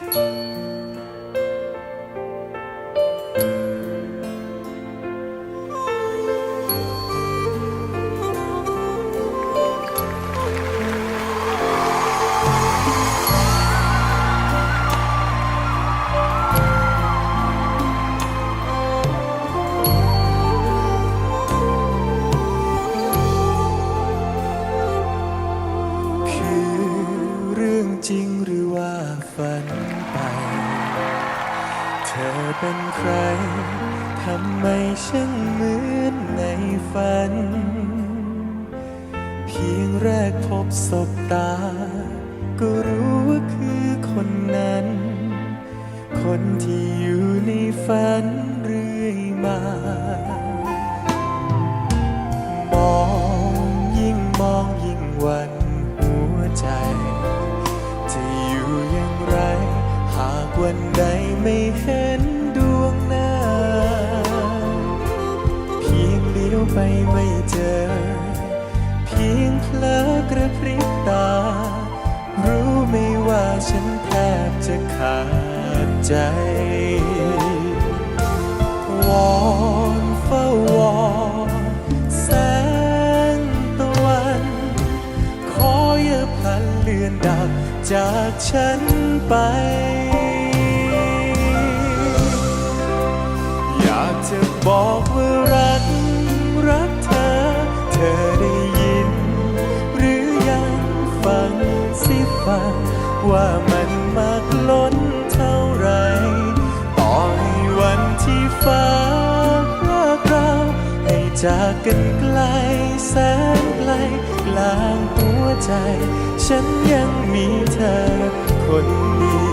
คื จริงหรือว่าฝันไป เธอเป็นใคร ทำไมช่างเหมือนในฝัน เพียงแรกพบศบตา ก็รู้ว่าคือคนนั้น คนที่อยู่ในฝัน วันใดไม่เห็นดวงหน้า เพียงเลี้ยวไปไม่เจอ เพียงเพลอกระพริบตา รู้ไม่ว่าฉันแทบจะขาดใจ วอนเฝ้าวอนแสงตะวัน ขออย่าพลันเลือนดับจากฉันไป ว่ามันมากล้นเท่าไร ต่อให้วันที่ฟ้าเลิกเราให้จากกันไกลแสนไกลกลางหัวใจ ฉันยังมีเธอคนเดียว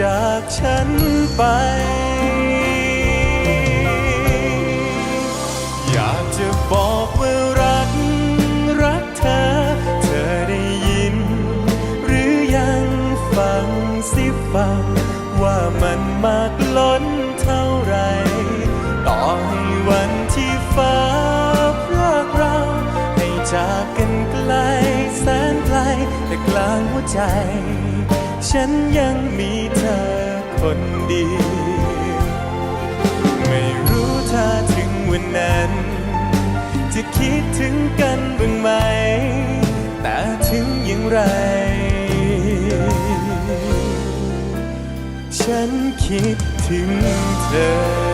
จากฉันไป อยากจะบอกว่ารัก รักเธอ เธอได้ยิน หรือยังฟังสิฟัง ว่ามันมากล้นเท่าไร ต่อให้วันที่ฟ้าพรากเรา ให้จากกันไกลแสนไกลแต่กลางหัวใจ ฉันยังมีเธอคนเดียวไม่รู้ถ้าถึงวันนั้น จะคิดถึงกันบ้างไหม แต่ถึงอย่างไร ฉันคิดถึงเธอ